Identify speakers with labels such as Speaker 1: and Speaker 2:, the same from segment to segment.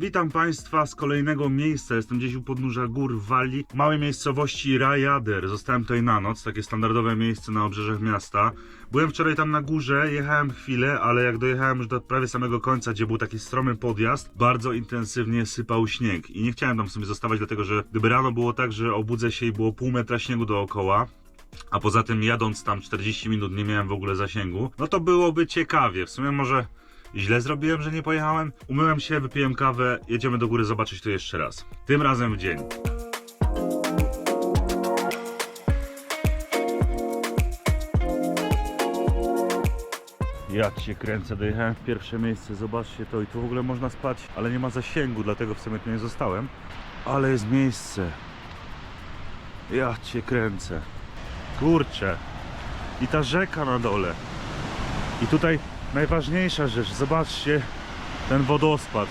Speaker 1: Witam Państwa z kolejnego miejsca. Jestem gdzieś u podnóża gór w Walii, małej miejscowości Rajader. Zostałem tutaj na noc, takie standardowe miejsce na obrzeżach miasta. Byłem wczoraj tam na górze, jechałem chwilę, ale jak dojechałem już do prawie samego końca, gdzie był taki stromy podjazd, bardzo intensywnie sypał śnieg. I nie chciałem tam sobie zostawać, dlatego że gdyby rano było tak, że obudzę się i było pół metra śniegu dookoła, a poza tym jadąc tam 40 minut nie miałem w ogóle zasięgu, no to byłoby ciekawie. W sumie może źle zrobiłem, że nie pojechałem. Umyłem się, wypiłem kawę, jedziemy do góry zobaczyć to jeszcze raz. Tym razem w dzień. Ja cię kręcę, dojechałem w pierwsze miejsce, zobaczcie to i tu w ogóle można spać, ale nie ma zasięgu, dlatego w sumie tu nie zostałem. Ale jest miejsce. Ja cię kręcę. Kurczę. I ta rzeka na dole. I tutaj najważniejsza rzecz, zobaczcie ten wodospad.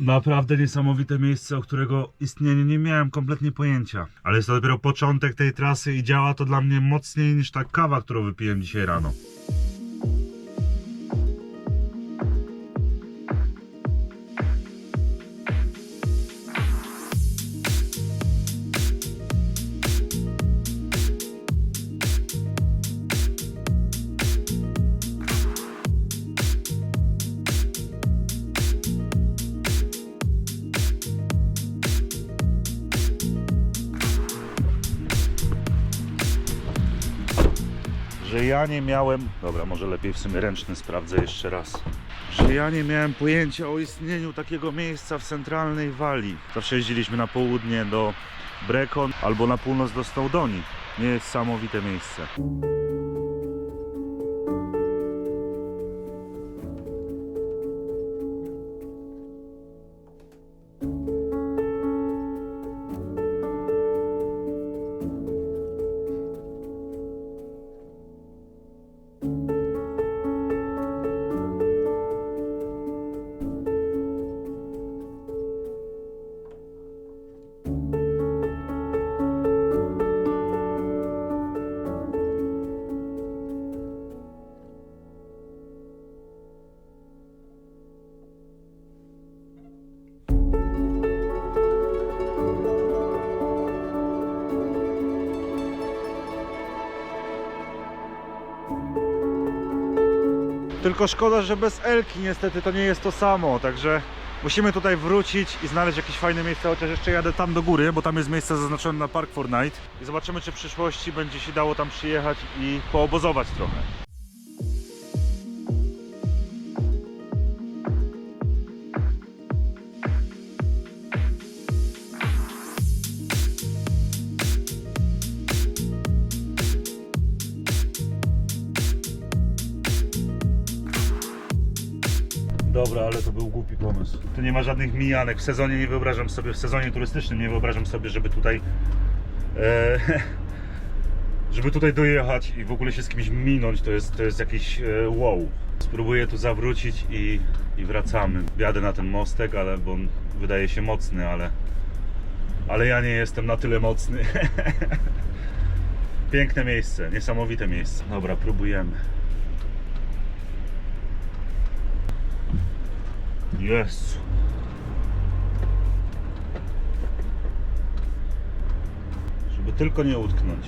Speaker 1: Naprawdę niesamowite miejsce, o którego istnieniu nie miałem kompletnie pojęcia. Ale jest to dopiero początek tej trasy i działa to dla mnie mocniej niż ta kawa, którą wypiłem dzisiaj rano. Że ja nie miałem. Dobra, może lepiej w sumie ręczny sprawdzę jeszcze raz. Że ja nie miałem pojęcia o istnieniu takiego miejsca w centralnej Walii. Zawsze jeździliśmy na południe do Brekon albo na północ do Snowdoni. Niesamowite miejsce. Tylko szkoda, że bez Elki niestety to nie jest to samo, także musimy tutaj wrócić i znaleźć jakieś fajne miejsce, chociaż jeszcze jadę tam do góry, bo tam jest miejsce zaznaczone na Park Fortnite i zobaczymy, czy w przyszłości będzie się dało tam przyjechać i poobozować trochę. To był głupi pomysł. Tu nie ma żadnych mijanek. W sezonie nie wyobrażam sobie, w sezonie turystycznym nie wyobrażam sobie, żeby tutaj. E, żeby tutaj dojechać i w ogóle się z kimś minąć, to jest, to jest jakiś e, wow. Spróbuję tu zawrócić i, i wracamy. Jadę na ten mostek, ale bo on wydaje się mocny, ale. Ale ja nie jestem na tyle mocny. Piękne miejsce, niesamowite miejsce. Dobra, próbujemy. Jezu. Żeby tylko nie utknąć.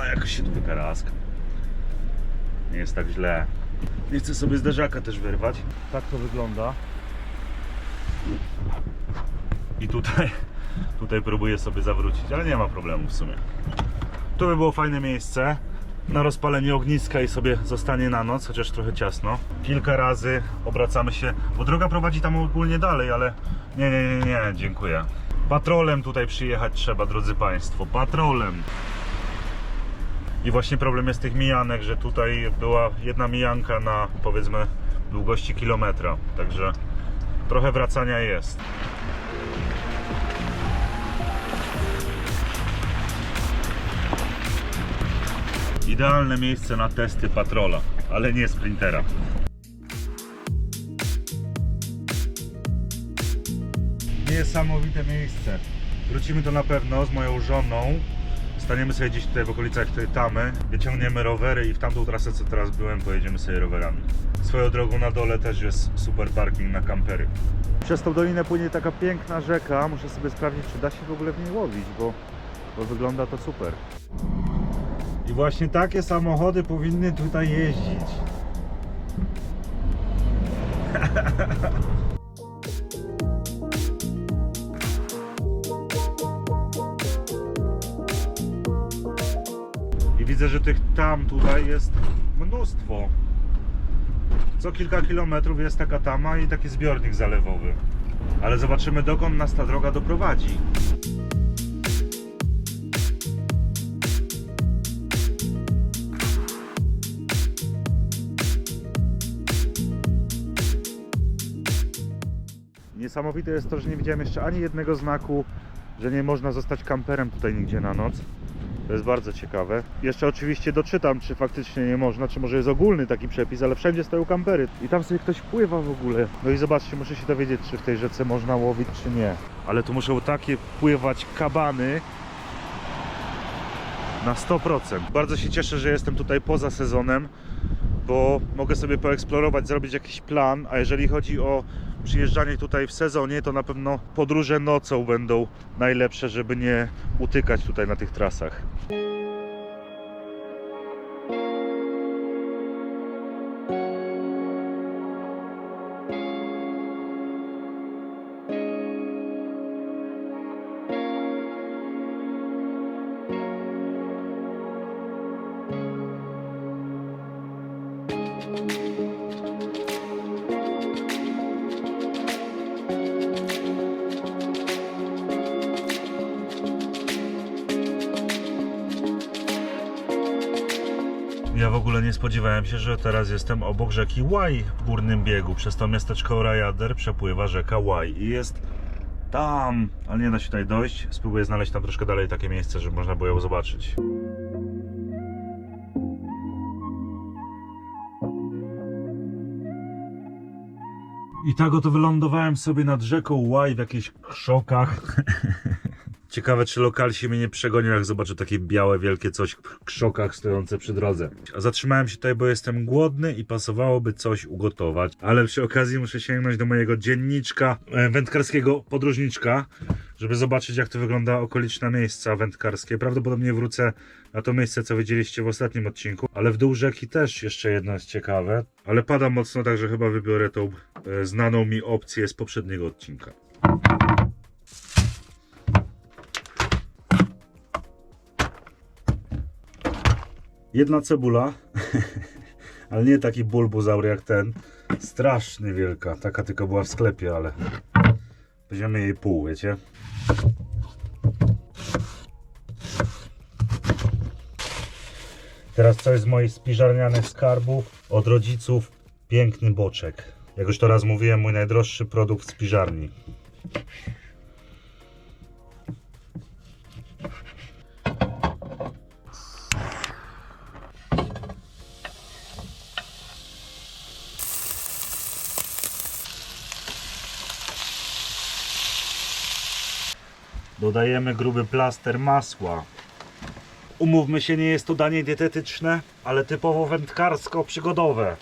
Speaker 1: A jakoś się tu wykaraska. Nie jest tak źle. Nie chcę sobie zderzaka też wyrwać. Tak to wygląda. I tutaj, tutaj próbuję sobie zawrócić, ale nie ma problemu w sumie. Tu by było fajne miejsce. Na rozpalenie ogniska i sobie zostanie na noc, chociaż trochę ciasno. Kilka razy obracamy się, bo droga prowadzi tam ogólnie dalej, ale nie, nie, nie, nie, dziękuję. Patrolem tutaj przyjechać trzeba, drodzy Państwo, patrolem. I właśnie problem jest tych mijanek, że tutaj była jedna mijanka na powiedzmy długości kilometra, także trochę wracania jest. Idealne miejsce na testy patrola, ale nie sprintera. Niesamowite miejsce. Wrócimy to na pewno z moją żoną. Staniemy sobie gdzieś tutaj w okolicach tej tamy, wyciągniemy rowery i w tamtą trasę co teraz byłem pojedziemy sobie rowerami. Swoją drogą na dole też jest super parking na kampery. Przez tą dolinę płynie taka piękna rzeka, muszę sobie sprawdzić czy da się w ogóle w niej łowić, bo, bo wygląda to super. I właśnie takie samochody powinny tutaj jeździć. I widzę, że tych tam tutaj jest mnóstwo. Co kilka kilometrów jest taka tama i taki zbiornik zalewowy. Ale zobaczymy dokąd nas ta droga doprowadzi. Niesamowite jest to, że nie widziałem jeszcze ani jednego znaku, że nie można zostać kamperem tutaj nigdzie na noc. To jest bardzo ciekawe. Jeszcze oczywiście doczytam, czy faktycznie nie można, czy może jest ogólny taki przepis, ale wszędzie stoją kampery. I tam sobie ktoś pływa w ogóle. No i zobaczcie, muszę się dowiedzieć, czy w tej rzece można łowić, czy nie. Ale tu muszą takie pływać kabany na 100%. Bardzo się cieszę, że jestem tutaj poza sezonem, bo mogę sobie poeksplorować, zrobić jakiś plan, a jeżeli chodzi o przyjeżdżanie tutaj w sezonie, to na pewno podróże nocą będą najlepsze, żeby nie utykać tutaj na tych trasach. Ogóle nie spodziewałem się, że teraz jestem obok rzeki Łaj w górnym biegu. Przez to miasteczko Rajader przepływa rzeka Łaj i jest tam, ale nie da się tutaj dojść. Spróbuję znaleźć tam troszkę dalej takie miejsce, żeby można było ją zobaczyć. I tak oto wylądowałem sobie nad rzeką Łaj w jakichś krzokach. Ciekawe, czy lokal się mnie nie przegonił, jak zobaczę takie białe, wielkie coś w krzokach stojące przy drodze. A zatrzymałem się tutaj, bo jestem głodny i pasowałoby coś ugotować. Ale przy okazji muszę sięgnąć do mojego dzienniczka e, wędkarskiego podróżniczka, żeby zobaczyć, jak to wygląda okoliczne miejsca wędkarskie. Prawdopodobnie wrócę na to miejsce, co widzieliście w ostatnim odcinku. Ale w dół rzeki też jeszcze jedno jest ciekawe. Ale pada mocno, także chyba wybiorę tą e, znaną mi opcję z poprzedniego odcinka. Jedna cebula, ale nie taki bulbuzaur jak ten. Strasznie wielka. Taka tylko była w sklepie, ale weźmiemy jej pół, wiecie? Teraz coś z moich spiżarnianych skarbów od rodziców. Piękny boczek. Jak już to raz mówiłem, mój najdroższy produkt w spiżarni. Dodajemy gruby plaster masła. Umówmy się, nie jest to danie dietetyczne, ale typowo wędkarsko-przygodowe.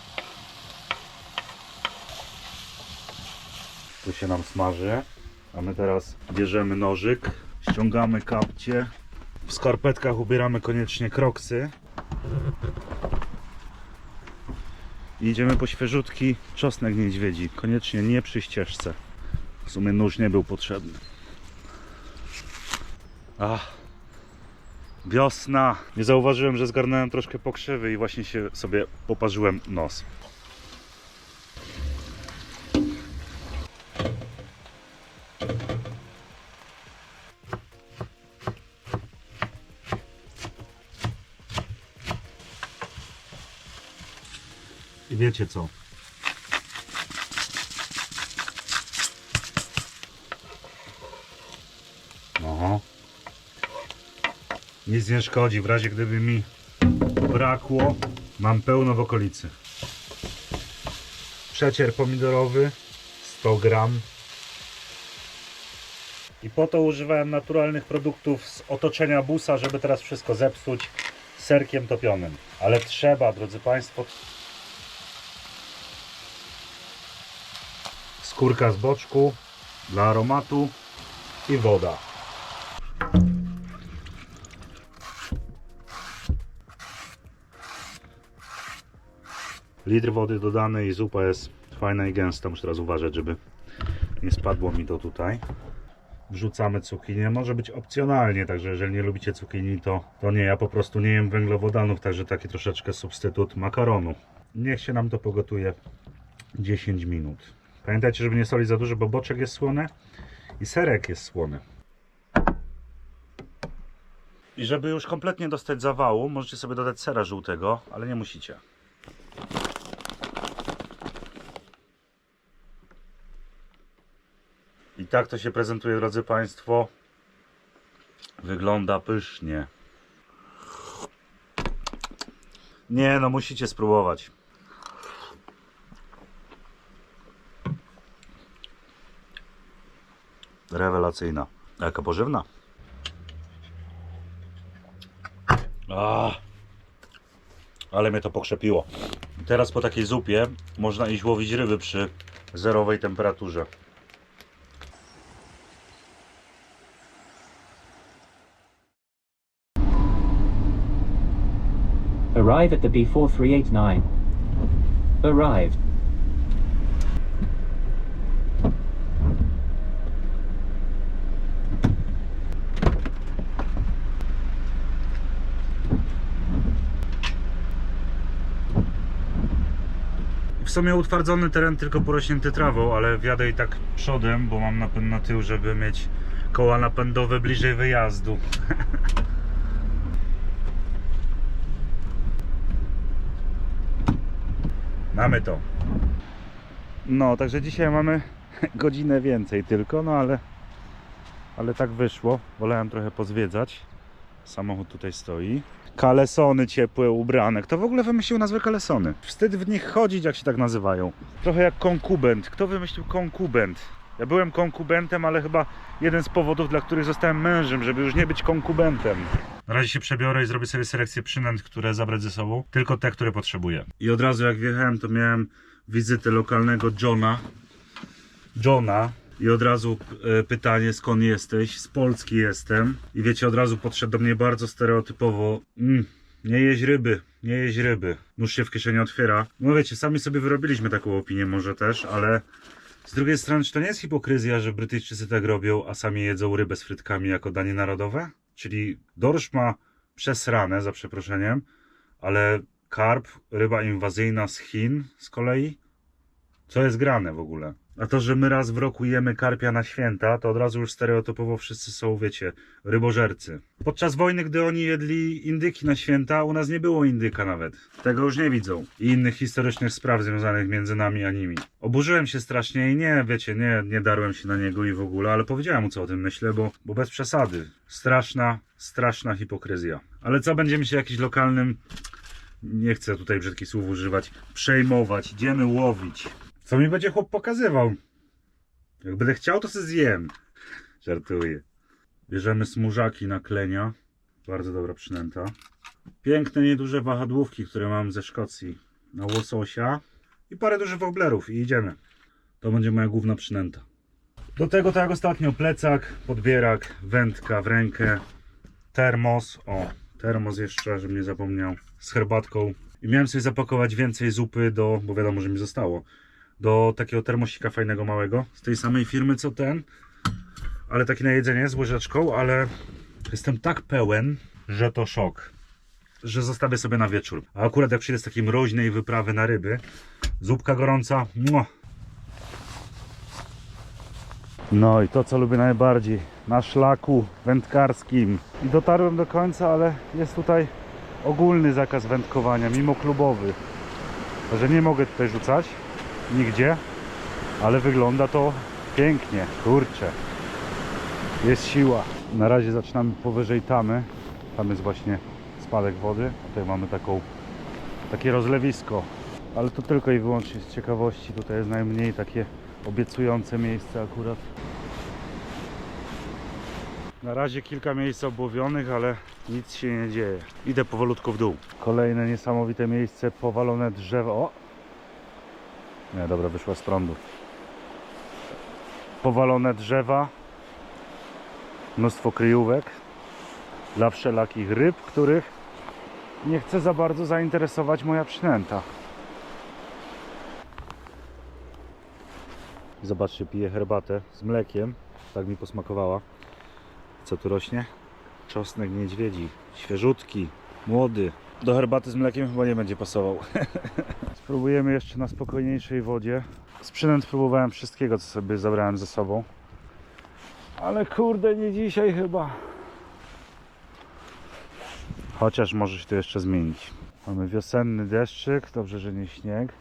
Speaker 1: Tu się nam smaży. A my teraz bierzemy nożyk, ściągamy kapcie. W skarpetkach ubieramy koniecznie kroksy. I idziemy po świeżutki czosnek niedźwiedzi. Koniecznie nie przy ścieżce. W sumie nóż nie był potrzebny. Ach. Wiosna. Nie zauważyłem, że zgarnąłem troszkę pokrzywy i właśnie się sobie poparzyłem nos. I wiecie co? Nic nie szkodzi, w razie gdyby mi brakło, mam pełno w okolicy. Przecier pomidorowy 100 gram. I po to używałem naturalnych produktów z otoczenia busa, żeby teraz wszystko zepsuć serkiem topionym. Ale trzeba, drodzy Państwo, skórka z boczku dla aromatu i woda. Litr wody dodany i zupa jest fajna i gęsta. Muszę teraz uważać, żeby nie spadło mi to tutaj. Wrzucamy cukinię. Może być opcjonalnie, także jeżeli nie lubicie cukinii, to, to nie. Ja po prostu nie jem węglowodanów, także taki troszeczkę substytut makaronu. Niech się nam to pogotuje 10 minut. Pamiętajcie, żeby nie solić za dużo, bo boczek jest słony i serek jest słony. I żeby już kompletnie dostać zawału, możecie sobie dodać sera żółtego, ale nie musicie. Tak to się prezentuje, drodzy Państwo. Wygląda pysznie. Nie, no musicie spróbować. Rewelacyjna. Jaka pożywna. Ah, ale mnie to pokrzepiło. Teraz po takiej zupie można iść łowić ryby przy zerowej temperaturze.
Speaker 2: Arrive at the B4389. Arrived.
Speaker 1: W sumie utwardzony teren tylko porośnięty trawą, ale wjadę i tak przodem, bo mam napęd na tył, żeby mieć koła napędowe bliżej wyjazdu. mamy to. No, także dzisiaj mamy godzinę więcej tylko, no ale ale tak wyszło. Wolałem trochę pozwiedzać. Samochód tutaj stoi. Kalesony ciepłe ubrane. Kto w ogóle wymyślił nazwę kalesony? Wstyd w nich chodzić, jak się tak nazywają. Trochę jak konkubent. Kto wymyślił konkubent? Ja byłem konkubentem, ale chyba jeden z powodów, dla których zostałem mężem, żeby już nie być konkubentem. Na razie się przebiorę i zrobię sobie selekcję przynęt, które zabrać ze sobą. Tylko te, które potrzebuję. I od razu jak wjechałem, to miałem wizytę lokalnego Johna. Johna. I od razu e, pytanie, skąd jesteś? Z Polski jestem. I wiecie, od razu podszedł do mnie bardzo stereotypowo. Mm, nie jeść ryby, nie jeść ryby. Nóż się w kieszeni otwiera. No wiecie, sami sobie wyrobiliśmy taką opinię może też, ale z drugiej strony, czy to nie jest hipokryzja, że Brytyjczycy tak robią, a sami jedzą rybę z frytkami jako danie narodowe? Czyli dorsz ma przesrane, za przeproszeniem, ale karp, ryba inwazyjna z Chin z kolei? Co jest grane w ogóle? A to, że my raz w roku jemy karpia na święta, to od razu już stereotypowo wszyscy są, wiecie, rybożercy. Podczas wojny, gdy oni jedli indyki na święta, u nas nie było indyka nawet. Tego już nie widzą. I innych historycznych spraw związanych między nami a nimi. Oburzyłem się strasznie i nie, wiecie, nie, nie darłem się na niego i w ogóle, ale powiedziałem mu, co o tym myślę, bo, bo bez przesady. Straszna, straszna hipokryzja. Ale co, będziemy się jakiś lokalnym nie chcę tutaj brzydkich słów używać, przejmować, idziemy łowić. Co mi będzie chłop pokazywał? Jak będę chciał, to se zjem. Żartuję. Bierzemy smużaki na klenia. Bardzo dobra przynęta. Piękne, nieduże wahadłówki, które mam ze Szkocji. Na łososia. I parę dużych woblerów i idziemy. To będzie moja główna przynęta. Do tego tak ostatnio plecak, podbierak, wędka w rękę, termos, o, termos jeszcze, żebym nie zapomniał, z herbatką. I miałem sobie zapakować więcej zupy do, bo wiadomo, że mi zostało, do takiego termosika fajnego małego, z tej samej firmy co ten, ale taki na jedzenie z łyżeczką, ale jestem tak pełen, że to szok. Że zostawię sobie na wieczór. A akurat jak przyjdę z takiej mroźnej wyprawy na ryby, zupka gorąca. No i to co lubię najbardziej, na szlaku wędkarskim. I dotarłem do końca, ale jest tutaj ogólny zakaz wędkowania, mimo klubowy. Że nie mogę tutaj rzucać, nigdzie, ale wygląda to pięknie, kurczę. Jest siła. Na razie zaczynamy powyżej tamy. Tam jest właśnie spadek wody. Tutaj mamy taką, takie rozlewisko. Ale to tylko i wyłącznie z ciekawości. Tutaj jest najmniej takie obiecujące miejsce akurat. Na razie kilka miejsc obłowionych, ale nic się nie dzieje. Idę powolutku w dół. Kolejne niesamowite miejsce, powalone drzewo. O! Nie, dobra, wyszła z prądu. Powalone drzewa. Mnóstwo kryjówek dla wszelakich ryb, których nie chce za bardzo zainteresować moja przynęta. Zobaczcie, piję herbatę z mlekiem. Tak mi posmakowała. Co tu rośnie? Czosnek niedźwiedzi. Świeżutki, młody. Do herbaty z mlekiem chyba nie będzie pasował. Spróbujemy jeszcze na spokojniejszej wodzie. Z przynęt próbowałem wszystkiego, co sobie zabrałem ze sobą. Ale kurde, nie dzisiaj chyba. Chociaż może się to jeszcze zmienić. Mamy wiosenny deszczyk, dobrze, że nie śnieg.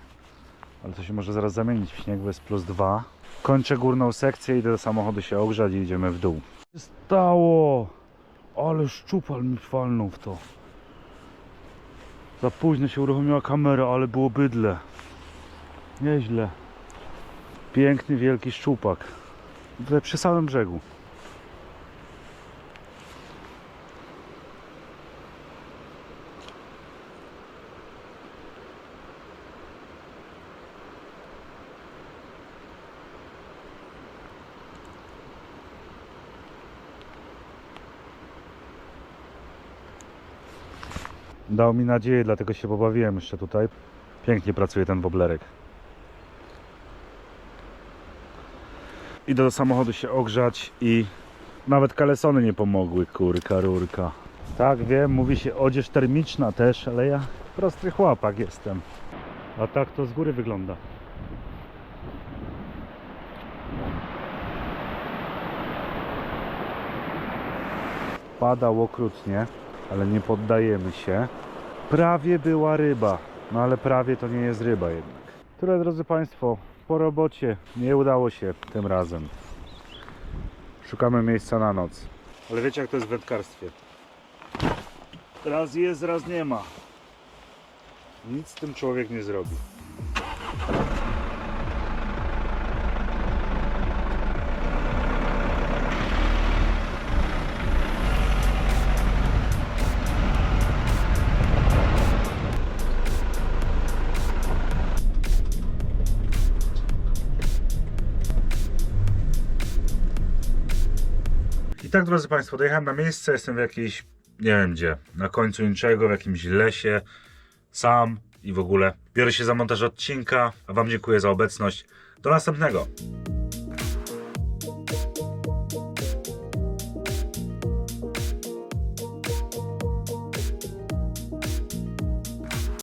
Speaker 1: Ale to się może zaraz zamienić w śnieg, bo jest plus dwa. Kończę górną sekcję, idę do samochodu się ogrzać i idziemy w dół. Stało! Ale szczupal mi walnął w to. Za późno się uruchomiła kamera, ale było bydle. Nieźle. Piękny, wielki szczupak. Przy samym brzegu. Dał mi nadzieję, dlatego się pobawiłem jeszcze tutaj. Pięknie pracuje ten woblerek. Idę do samochodu się ogrzać i nawet kalesony nie pomogły, kurka, rurka. Tak, wiem, mówi się odzież termiczna też, ale ja prosty chłopak jestem. A tak to z góry wygląda. Pada okrutnie, ale nie poddajemy się. Prawie była ryba, no ale prawie to nie jest ryba jednak. Tyle drodzy Państwo, po robocie nie udało się tym razem. Szukamy miejsca na noc. Ale wiecie jak to jest w wędkarstwie? Raz jest, raz nie ma. Nic z tym człowiek nie zrobi. I tak, drodzy Państwo, dojechałem na miejsce, jestem w jakiejś, nie wiem gdzie, na końcu niczego, w jakimś lesie, sam i w ogóle. Biorę się za montaż odcinka, a Wam dziękuję za obecność. Do następnego.